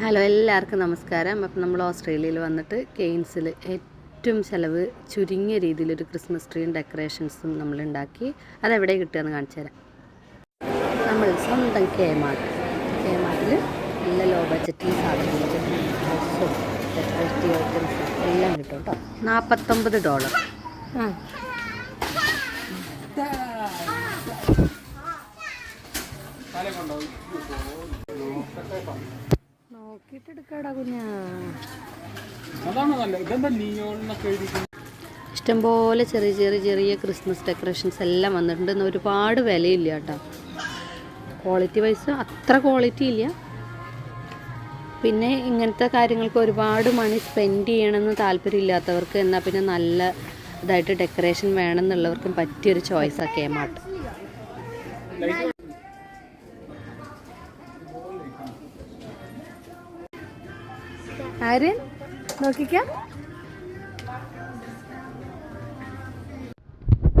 Hello എല്ലാവർക്കും നമസ്കാരം. അപ്പം നമ്മൾ ഓസ്ട്രേലിയയിൽ വന്നിട്ട് കെയ്ൻസിൽ ഏറ്റവും ചിലവ് ചുരുങ്ങിയ രീതിയിലൊരു ക്രിസ്മസ് ട്രീയും ഡെക്കറേഷൻസും നമ്മൾ ഉണ്ടാക്കി. അതെവിടെ കിട്ടുകയെന്ന് കാണിച്ചു തരാം. നമ്മൾ സ്വന്തം കെ മാർട്ട് കെ മാർട്ടിൽ നല്ല ലോ ബഡ്ജറ്റിൽ സാധനങ്ങൾ കിട്ടും ഡ്രസ്സും ഐറ്റംസും എല്ലാം കിട്ടും കേട്ടോ നാൽപ്പത്തൊമ്പത് ഡോളർ എടുക്കാടാ കുഞ്ഞാ. ഇഷ്ടംപോലെ ചെറിയ ചെറിയ ചെറിയ ക്രിസ്മസ് ഡെക്കറേഷൻസ് എല്ലാം വന്നിട്ടുണ്ട്. ഒരുപാട് വിലയില്ല കേട്ടോ. ക്വാളിറ്റി വൈസ് അത്ര ക്വാളിറ്റി ഇല്ല. പിന്നെ ഇങ്ങനത്തെ കാര്യങ്ങൾക്ക് ഒരുപാട് മണി സ്പെൻഡ് ചെയ്യണമെന്ന് താല്പര്യമില്ലാത്തവർക്ക് എന്നാൽ പിന്നെ നല്ല ഇതായിട്ട് ഡെക്കറേഷൻ വേണമെന്നുള്ളവർക്കും പറ്റിയൊരു ചോയ്സാണ് കേമാട്ട് ആര്യൻ നോക്കിക്കാം.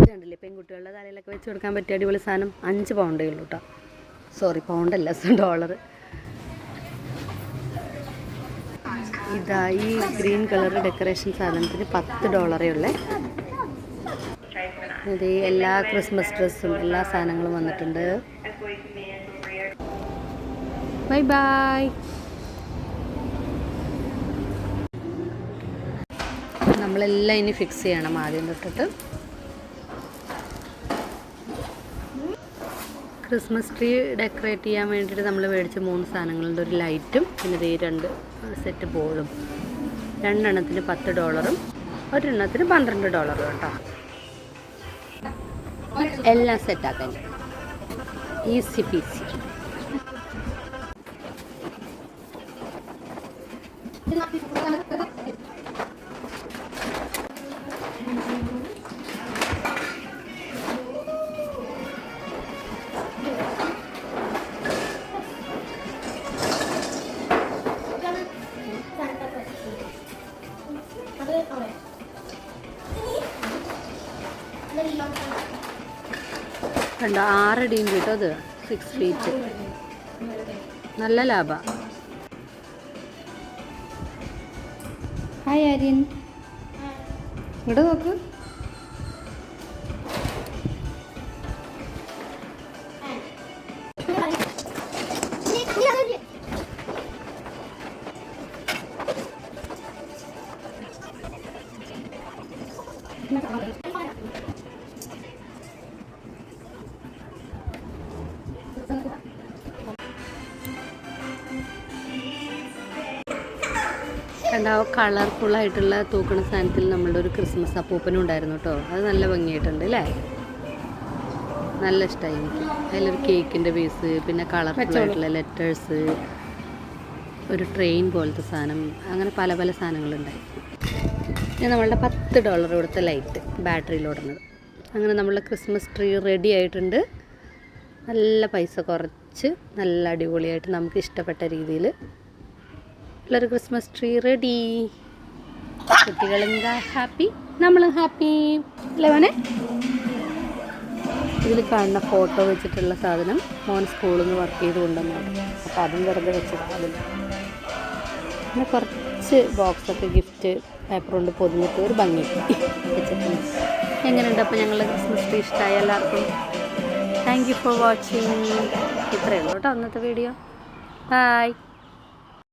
കണ്ടില്ലേ പെൺകുട്ടികളുടെ തലയിലൊക്കെ വെച്ച് കൊടുക്കാൻ പറ്റിയ അടിപൊളി സാധനം? അഞ്ച് പൗണ്ടേ ഉള്ളൂ കേട്ടോ സോറി പൗണ്ടല്ല ഡോളർ ഇതാ ഈ ഗ്രീൻ കളർ ഡെക്കറേഷൻ സാധനത്തിന് പത്ത് ഡോളറേ ഉള്ളേ. ഇത് എല്ലാ ക്രിസ്മസ് ഡ്രസ്സും എല്ലാ സാധനങ്ങളും വന്നിട്ടുണ്ട്. ബൈ ബൈ നമ്മളെല്ലാം ഇനി ഫിക്സ് ചെയ്യണം ആദ്യം തൊട്ടിട്ട്. ക്രിസ്മസ് ട്രീ ഡെക്കറേറ്റ് ചെയ്യാൻ വേണ്ടിയിട്ട് നമ്മൾ മേടിച്ച മൂന്ന് സാധനങ്ങളുണ്ട്. ഒരു ലൈറ്റും പിന്നെ ഈ രണ്ട് സെറ്റ് ബോളും രണ്ടെണ്ണത്തിന് പത്ത് ഡോളറും ഒരെണ്ണത്തിന് പന്ത്രണ്ട് ഡോളറും കേട്ടോ എല്ലാം സെറ്റാക്കാൻ ഈസി പീസി കണ്ടോ ആറടിയും കിട്ടും അത്. സിക്സ് ഫീറ്റ് നല്ല ലാഭ. ഹായ് ആര്യൻ ഇവിടെ നോക്ക്. കണ്ടോ കളർഫുള്ളായിട്ടുള്ള തൂക്കണ സാധനത്തിൽ നമ്മളുടെ ഒരു ക്രിസ്മസ് അപ്പൂപ്പനും ഉണ്ടായിരുന്നു കേട്ടോ അത് നല്ല ഭംഗിയായിട്ടുണ്ട് അല്ലേ നല്ല ഇഷ്ടമായി എനിക്ക്. അതിലൊരു കേക്കിന്റെ പീസ് പിന്നെ കളർഫുൾ ആയിട്ടുള്ള ലെറ്റേഴ്സ് ഒരു ട്രെയിൻ പോലത്തെ സാധനം അങ്ങനെ പല പല സാധനങ്ങളുണ്ടായി. പിന്നെ നമ്മളുടെ പത്ത് ഡോളർ കൊടുത്ത ലൈറ്റ് ബാറ്ററിയിലോടുന്നത് അങ്ങനെ നമ്മളുടെ ക്രിസ്മസ് ട്രീ റെഡി ആയിട്ടുണ്ട്. നല്ല പൈസ കുറച്ച് നല്ല അടിപൊളിയായിട്ട് നമുക്ക് ഇഷ്ടപ്പെട്ട രീതിയിൽ ഉള്ളൊരു ക്രിസ്മസ് ട്രീ റെഡി കുട്ടികളും ഹാപ്പി നമ്മളും ഹാപ്പി അല്ലേ മോനെ? ഇതിൽ കാണുന്ന ഫോട്ടോ വെച്ചിട്ടുള്ള സാധനം മോൻ സ്കൂളിൽ നിന്ന് വർക്ക് ചെയ്ത് കൊണ്ടുവന്നാണ് അപ്പോൾ അതും വെറുതെ വെച്ചതാണ് പിന്നെ കുറച്ച് ബോക്സൊക്കെ ഗിഫ്റ്റ് പേപ്പർ കൊണ്ട് പൊതിഞ്ഞിട്ട് ഒരു ഭംഗി വെച്ചിട്ടുണ്ട്. എങ്ങനെയുണ്ട് അപ്പോൾ ഞങ്ങളുടെ ക്രിസ്മസ് ട്രീ ഇഷ്ടമായ എല്ലാവർക്കും? താങ്ക് യു ഫോർ വാച്ചിങ് ഇത്രയേ ഉള്ളൂ കേട്ടോ അന്നത്തെ വീഡിയോ ബായ്